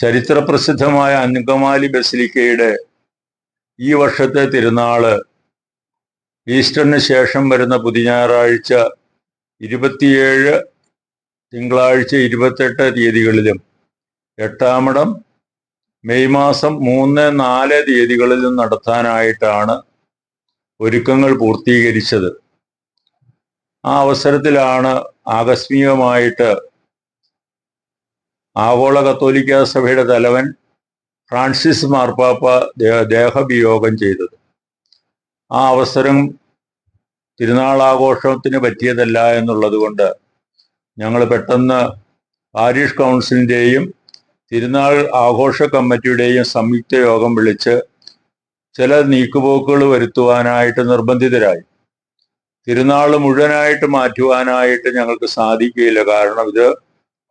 ചരിത്രപ്രസിദ്ധമായ അങ്കമാലി ബസിലിക്കയുടെ ഈ വർഷത്തെ തിരുനാൾ ഈസ്റ്ററിന് ശേഷം വരുന്ന പുതിഞ്ഞാറാഴ്ച ഇരുപത്തിയേഴ് തിങ്കളാഴ്ച ഇരുപത്തെട്ട് തീയതികളിലും എട്ടാമടം മെയ് മാസം മൂന്ന് നാല് തീയതികളിലും നടത്താനായിട്ടാണ് ഒരുക്കങ്ങൾ പൂർത്തീകരിച്ചത്. ആ അവസരത്തിലാണ് ആകസ്മികമായിട്ട് ആഗോള കത്തോലിക്ക സഭയുടെ തലവൻ ഫ്രാൻസിസ് മാർപ്പാപ്പ ദേഹവിയോഗം ചെയ്തത്. ആ അവസരം തിരുനാൾ തിരുനാളാഘോഷത്തിന് പറ്റിയതല്ല എന്നുള്ളത് കൊണ്ട് ഞങ്ങൾ പെട്ടെന്ന് പാരീഷ് കൗൺസിലിന്റെയും തിരുനാൾ ആഘോഷ കമ്മിറ്റിയുടെയും സംയുക്ത യോഗം വിളിച്ച് ചില നീക്കുപോക്കുകൾ വരുത്തുവാനായിട്ട് നിർബന്ധിതരായി. തിരുനാൾ മുഴുവനായിട്ട് മാറ്റുവാനായിട്ട് ഞങ്ങൾക്ക് സാധിക്കുകയില്ല. കാരണം ഇത്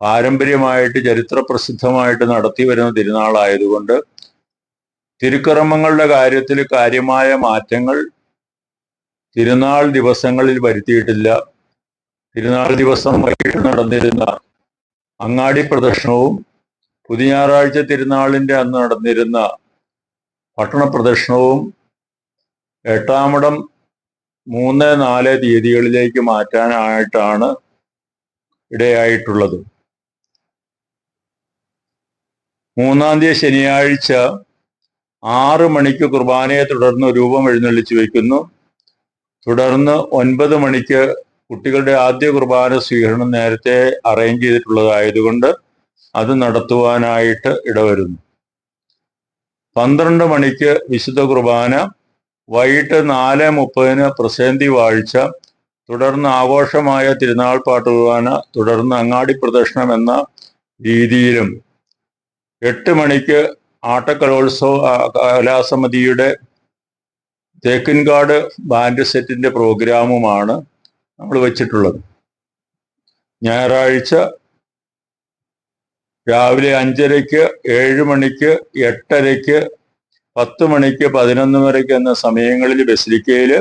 പാരമ്പര്യമായിട്ട് ചരിത്ര പ്രസിദ്ധമായിട്ട് നടത്തി വരുന്ന തിരുനാളായതുകൊണ്ട് തിരുക്കർമ്മങ്ങളുടെ കാര്യത്തിൽ കാര്യമായ മാറ്റങ്ങൾ തിരുനാൾ ദിവസങ്ങളിൽ വരുത്തിയിട്ടില്ല. തിരുനാൾ ദിവസം വൈകിട്ട് നടന്നിരുന്ന അങ്ങാടി പ്രദർശനവും പുതിയ ഞായറാഴ്ച തിരുനാളിന്റെ അന്ന് നടന്നിരുന്ന പട്ടണ പ്രദർശനവും എട്ടാമടം മൂന്ന് നാല് തീയതികളിലേക്ക് മാറ്റാനായിട്ടാണ് ഇടയായിട്ടുള്ളത്. മൂന്നാം തീയതി ശനിയാഴ്ച ആറ് മണിക്ക് കുർബാനയെ തുടർന്ന് രൂപം എഴുന്നള്ളിച്ചു വയ്ക്കുന്നു. തുടർന്ന് ഒൻപത് മണിക്ക് കുട്ടികളുടെ ആദ്യ കുർബാന സ്വീകരണം നേരത്തെ അറേഞ്ച് ചെയ്തിട്ടുള്ളതായതുകൊണ്ട് അത് നടത്തുവാനായിട്ട് ഇടവരുന്നു. പന്ത്രണ്ട് മണിക്ക് വിശുദ്ധ കുർബാന വൈകിട്ട് നാല് മുപ്പതിന് പ്രസേന്തി വാഴ്ച തുടർന്ന് ആഘോഷമായ തിരുനാൾ പാട്ട് കുർബാന തുടർന്ന് അങ്ങാടി പ്രദക്ഷിണം എന്ന രീതിയിലും എട്ട് മണിക്ക് ആട്ടക്കലോത്സവ കലാസമിതിയുടെ തേക്കിൻകാട് ബാൻഡ് സെറ്റിന്റെ പ്രോഗ്രാമുമാണ് നമ്മൾ വെച്ചിട്ടുള്ളത്. ഞായറാഴ്ച രാവിലെ അഞ്ചരയ്ക്ക് ഏഴ് മണിക്ക് എട്ടരയ്ക്ക് പത്ത് മണിക്ക് പതിനൊന്ന് വരയ്ക്ക് എന്ന സമയങ്ങളിൽ ബസിലിക്കയിൽ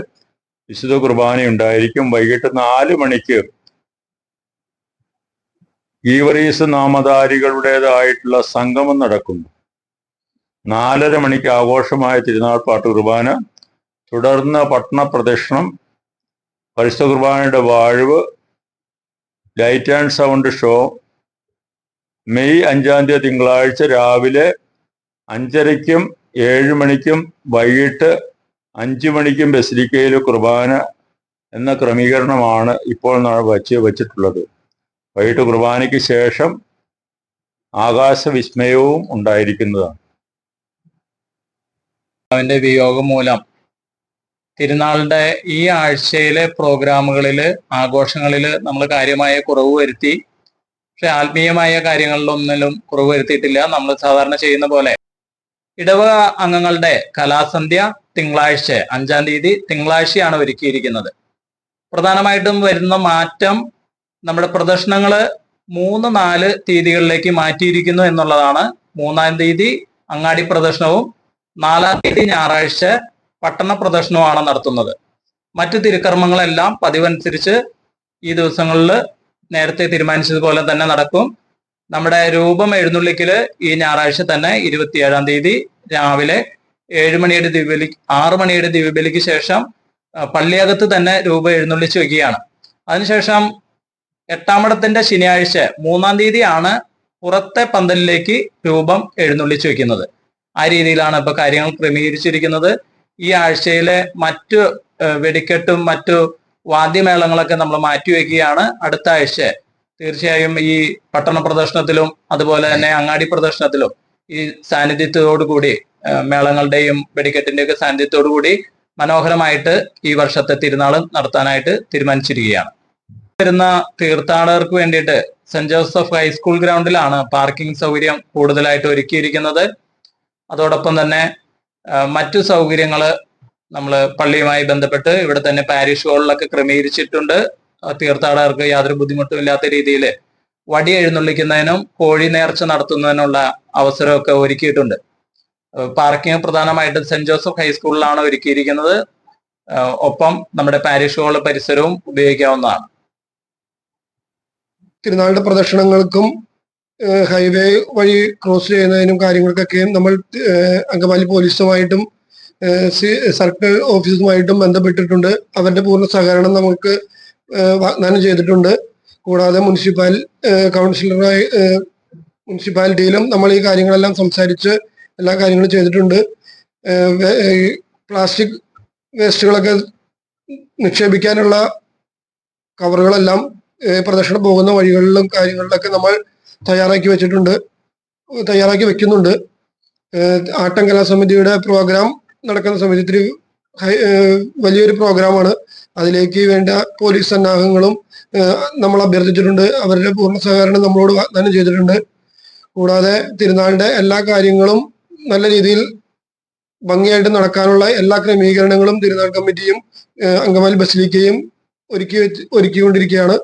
വിശുദ്ധ കുർബാന ഉണ്ടായിരിക്കും വൈകിട്ട് നാല് മണിക്ക് ഈവറീസ് നാമധാരികളുടേതായിട്ടുള്ള സംഗമം നടക്കുന്നു. നാലര മണിക്ക് ആഘോഷമായ തിരുനാൾ പാട്ട് കുർബാന തുടർന്ന് പട്ടണ പ്രദക്ഷിണം പരിശുദ്ധ കുർബാനയുടെ വാഴവ് light and sound show May അഞ്ചാം തീയതി തിങ്കളാഴ്ച രാവിലെ അഞ്ചരയ്ക്കും ഏഴ് മണിക്കും വൈകിട്ട് അഞ്ച് മണിക്കും ബസിലിക്കയിൽ കുർബാന എന്ന ക്രമീകരണമാണ് ഇപ്പോൾ വെച്ച് വച്ച് വച്ചിട്ടുള്ളത്. വൈകിട്ട് കുർബാനയ്ക്ക് ശേഷം ആകാശ വിസ്മയവും ഉണ്ടായിരിക്കുന്നതാണ്. അവന്റെ വിയോഗം മൂലം തിരുനാളിന്റെ ഈ ആഴ്ചയിലെ പ്രോഗ്രാമുകളിൽ ആഘോഷങ്ങളിൽ നമ്മൾ കാര്യമായ കുറവ് വരുത്തി പക്ഷെ ആത്മീയമായ കാര്യങ്ങളിലൊന്നിലും കുറവ് വരുത്തിയിട്ടില്ല. നമ്മൾ സാധാരണ ചെയ്യുന്ന പോലെ ഇടവ അംഗങ്ങളുടെ കലാസന്ധ്യ തിങ്കളാഴ്ച അഞ്ചാം തീയതി തിങ്കളാഴ്ചയാണ് ഒരുക്കിയിരിക്കുന്നത്. പ്രധാനമായിട്ടും വരുന്ന മാറ്റം നമ്മുടെ പ്രദർശനങ്ങൾ മൂന്ന് നാല് തീയതികളിലേക്ക് മാറ്റിയിരിക്കുന്നു എന്നുള്ളതാണ്. മൂന്നാം തീയതി അങ്ങാടി പ്രദർശനവും നാലാം തീയതി ഞായറാഴ്ച പട്ടണ പ്രദർശനവുമാണ് നടത്തുന്നത്. മറ്റു തിരുക്കർമ്മങ്ങളെല്ലാം പതിവനുസരിച്ച് ഈ ദിവസങ്ങളിൽ നേരത്തെ തീരുമാനിച്ചതുപോലെ തന്നെ നടക്കും. നമ്മുടെ രൂപം എഴുന്നള്ളിക്കൽ ഈ ഞായറാഴ്ച തന്നെ ഇരുപത്തിയേഴാം തീയതി രാവിലെ ഏഴ് മണിയുടെ ദിവ്യബലി ആറ് മണിയുടെ ദിവ്യബലിക്ക് ശേഷം പള്ളിയകത്ത് തന്നെ രൂപം എഴുന്നള്ളിച്ച് വയ്ക്കുകയാണ് അതിനുശേഷം എട്ടാമടത്തിന്റെ ശനിയാഴ്ച മൂന്നാം തീയതിയാണ് പുറത്തെ പന്തലിലേക്ക് രൂപം എഴുന്നള്ളിച്ചു വെക്കുന്നത് ആ രീതിയിലാണ് ഇപ്പൊ കാര്യങ്ങൾ ക്രമീകരിച്ചിരിക്കുന്നത്. ഈ ആഴ്ചയിലെ മറ്റു വെടിക്കെട്ടും മറ്റു വാദ്യമേളങ്ങളൊക്കെ നമ്മൾ മാറ്റിവെക്കുകയാണ് അടുത്ത ആഴ്ച തീർച്ചയായും ഈ പട്ടണ പ്രദർശനത്തിലും അതുപോലെ തന്നെ അങ്ങാടി പ്രദർശനത്തിലും ഈ സാന്നിധ്യത്തോടുകൂടി കൂടി മേളങ്ങളുടെയും വെടിക്കെട്ടിന്റെയും ഒക്കെ സാന്നിധ്യത്തോടുകൂടി മനോഹരമായിട്ട് ഈ വർഷത്തെ തിരുനാൾ നടത്താനായിട്ട് തീരുമാനിച്ചിരിക്കുകയാണ്. വരുന്ന തീർത്ഥാടകർക്ക് വേണ്ടിയിട്ട് സെന്റ് ജോസഫ് ഹൈസ്കൂൾ ഗ്രൗണ്ടിലാണ് പാർക്കിംഗ് സൗകര്യം കൂടുതലായിട്ട് ഒരുക്കിയിരിക്കുന്നത്. അതോടൊപ്പം തന്നെ മറ്റു സൗകര്യങ്ങൾ നമ്മൾ പള്ളിയുമായി ബന്ധപ്പെട്ട് ഇവിടെ തന്നെ പാരിഷ് ഹാളിലൊക്കെ ക്രമീകരിച്ചിട്ടുണ്ട്. തീർത്ഥാടകർക്ക് യാതൊരു ബുദ്ധിമുട്ടും ഇല്ലാത്ത രീതിയിൽ വടി എഴുന്നള്ളിക്കുന്നതിനും കോഴി നേർച്ച നടത്തുന്നതിനുള്ള അവസരമൊക്കെ ഒരുക്കിയിട്ടുണ്ട്. പാർക്കിംഗ് പ്രധാനമായിട്ടും സെന്റ് ജോസഫ് ഹൈസ്കൂളിലാണ് ഒരുക്കിയിരിക്കുന്നത്. ഒപ്പം നമ്മുടെ പാരിഷ് ഹാൾ പരിസരവും ഉപയോഗിക്കാവുന്നതാണ്. തിരുനാളിന്റെ പ്രദക്ഷിണങ്ങൾക്കും ഹൈവേ വഴി ക്രോസ് ചെയ്യുന്നതിനും കാര്യങ്ങൾക്കൊക്കെയും നമ്മൾ അങ്കമാലി പോലീസുമായിട്ടും സർക്കിൾ ഓഫീസുമായിട്ടും ബന്ധപ്പെട്ടിട്ടുണ്ട്. അവരുടെ പൂർണ സഹകരണം നമുക്ക് വാഗ്ദാനം ചെയ്തിട്ടുണ്ട്. കൂടാതെ മുനിസിപ്പാൽ കൗൺസിലറായി മുനിസിപ്പാലിറ്റിയിലും നമ്മൾ ഈ കാര്യങ്ങളെല്ലാം സംസാരിച്ച് എല്ലാ കാര്യങ്ങളും ചെയ്തിട്ടുണ്ട്. പ്ലാസ്റ്റിക് വേസ്റ്റുകളൊക്കെ നിക്ഷേപിക്കാനുള്ള കവറുകളെല്ലാം പ്രദക്ഷിണം പോകുന്ന വഴികളിലും കാര്യങ്ങളിലൊക്കെ നമ്മൾ തയ്യാറാക്കി വെച്ചിട്ടുണ്ട്. തയ്യാറാക്കി വെക്കുന്നുണ്ട്. ആട്ടം കലാസമിതിയുടെ പ്രോഗ്രാം നടക്കുന്ന സമയത്ത് ഇത്തിരി വലിയൊരു പ്രോഗ്രാമാണ് അതിലേക്ക് വേണ്ട പോലീസ് സന്നാഹങ്ങളും നമ്മൾ അഭ്യർത്ഥിച്ചിട്ടുണ്ട്. അവരുടെ പൂർണ സഹകരണം നമ്മളോട് വാഗ്ദാനം ചെയ്തിട്ടുണ്ട്. കൂടാതെ തിരുനാളിന്റെ എല്ലാ കാര്യങ്ങളും നല്ല രീതിയിൽ ഭംഗിയായിട്ട് നടക്കാനുള്ള എല്ലാ ക്രമീകരണങ്ങളും തിരുനാൾ കമ്മിറ്റിയും അങ്കമാലി ബസിലിക്കയും ഒരുക്കി വെച്ച് ഒരുക്കിക്കൊണ്ടിരിക്കുകയാണ്.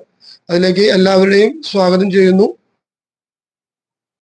അതിലേക്ക് എല്ലാവരുടെയും സ്വാഗതം ചെയ്യുന്നു.